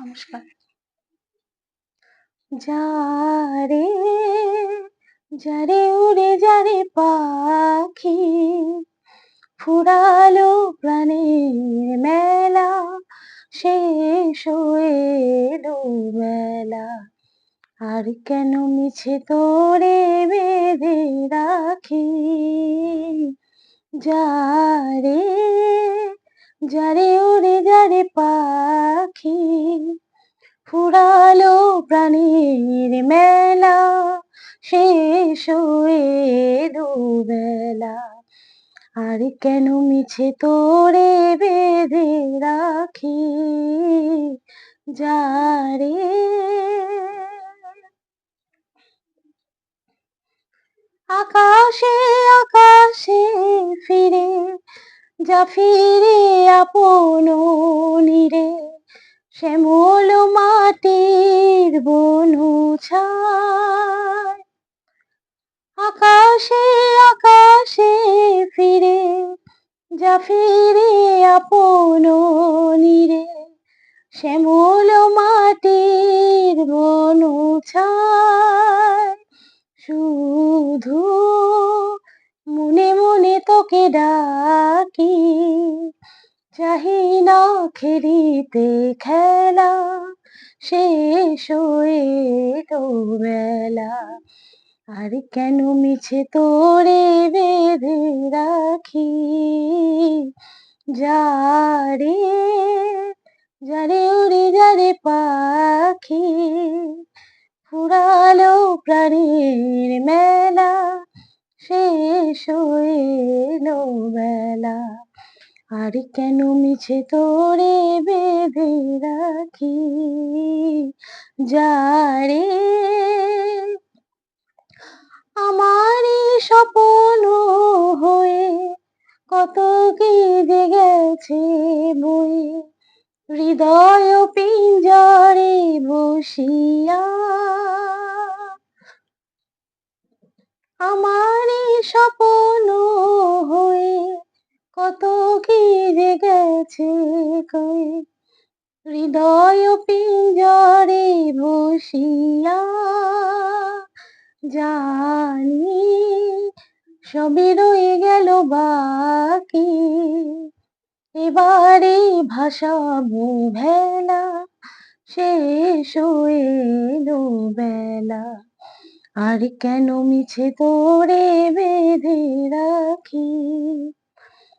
নমস্কার। যারে যারে উড়ে, যারে পাখি ফুরালো প্রাণের মেলা, শেষ এলো বেলা আর কেন মিছে তোরে বেঁধে রাখি? যারে যারে উড়ে, যারে পাখি ফুরালো প্রাণীর মেলা, শেষ হয়ে বেলা আর কেন মিছে তোরে বেঁধে রাখি যারে? আকাশে আকাশে ফিরে, যা ফিরে আপন নিরে। শ্যামল মাটির বনু আকাশে আকাশে ফিরে, যা ফিরে আপন নিরে। শ্যামল মাটির বনু শুধু মনে মনে তোকে ডাকি। চাহি না খেলিতে খেলা, শেষ হয়ে বেলা। আর কেন মিছে তোরে বেঁধে রাখি? যারে যারে উড়ে, যারে পাখি। ফুরালো প্রাণীর মেলা, শেষ বেলা। আর কেন মিছে তোরে বেঁধে রাখি? যারে আমারই স্বপ্ন হয়ে কত কি জেগেছে বই। হৃদয় পিঞ্জরে বসিয়া আমারই স্বপ্ন হয়ে কত কি জেগেছে কই? হৃদয় পিঞ্জরে বসিয়া জানি সবই রয়ে গেল বাকি। এবারে ভাসাবো ভেলা শেষ হয়ে বেলা। আর কেন মিছে তোরে বেঁধে রাখি?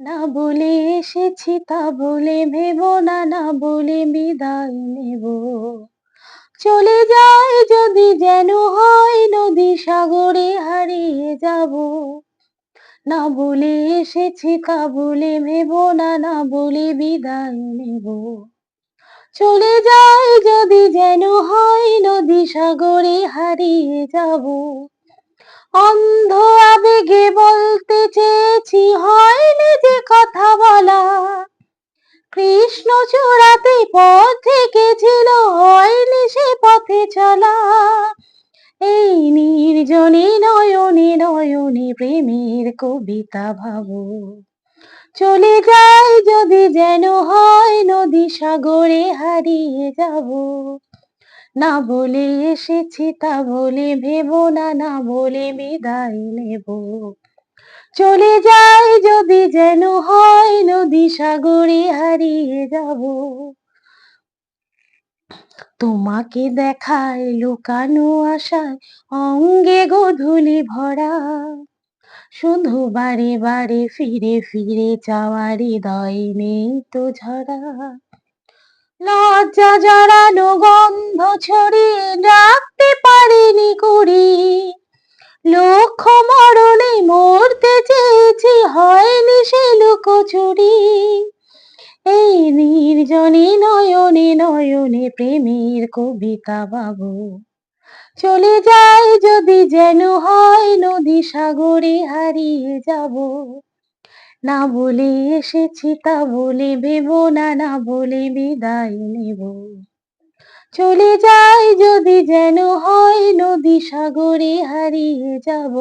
না বলে এসেছি তা বলে ভেব না না বলে বিদায় নেব। চলে যায় যদি যেন হয় নদী সাগরে হারিয়ে যাব। না বলে এসেছি তা বলে ভেব না না বলে বিদায় নেব। চলে যায় যদি যেন হয় নদী সাগরে হারিয়ে যাব। অন্ধ আবেগে বলতে চেয়েছি, হয়নি যে কথা বলা। কৃষ্ণ চূড়াতে পথ থেকে ছিল হয়নি সে পথে চলা। এই নির্জনে নয়নে নয়নে প্রেমের কবিতা ভাবো। চলে যাই যদি যেন হয়, নদী সাগরে হারিয়ে যাব। না বলে এসেছি তা বলে ভেব না না বলে বিদায় নেব। চলে যাই যদি যেন হয় নদী সাগরে হারিয়ে যাব। তোমাকে দেখায় লুকানো আশায়, অঙ্গে গধুলি ভরা। শুধু বারে বারে ফিরে ফিরে চাওয়ার হৃদয় নেই তো ঝরা। লজ্জা জড়ানো গন্ধ ছড়িয়ে রাখতে পারিনি কুড়ি। লক্ষ মরণে মরতে চেয়েছি, হয়নি সে লুকোচুরি। এই নির্জনে নয়নে নয়নে প্রেমের কবিতা বাবু। চলে যাই যদি যেন হয় নদী সাগরে হারিয়ে যাব। না বলে এসেছি তা বলে ভেব না না বলে বিদায় নেব। চলে যাই যদি যেন হয় নদী সাগরে হারিয়ে যাব।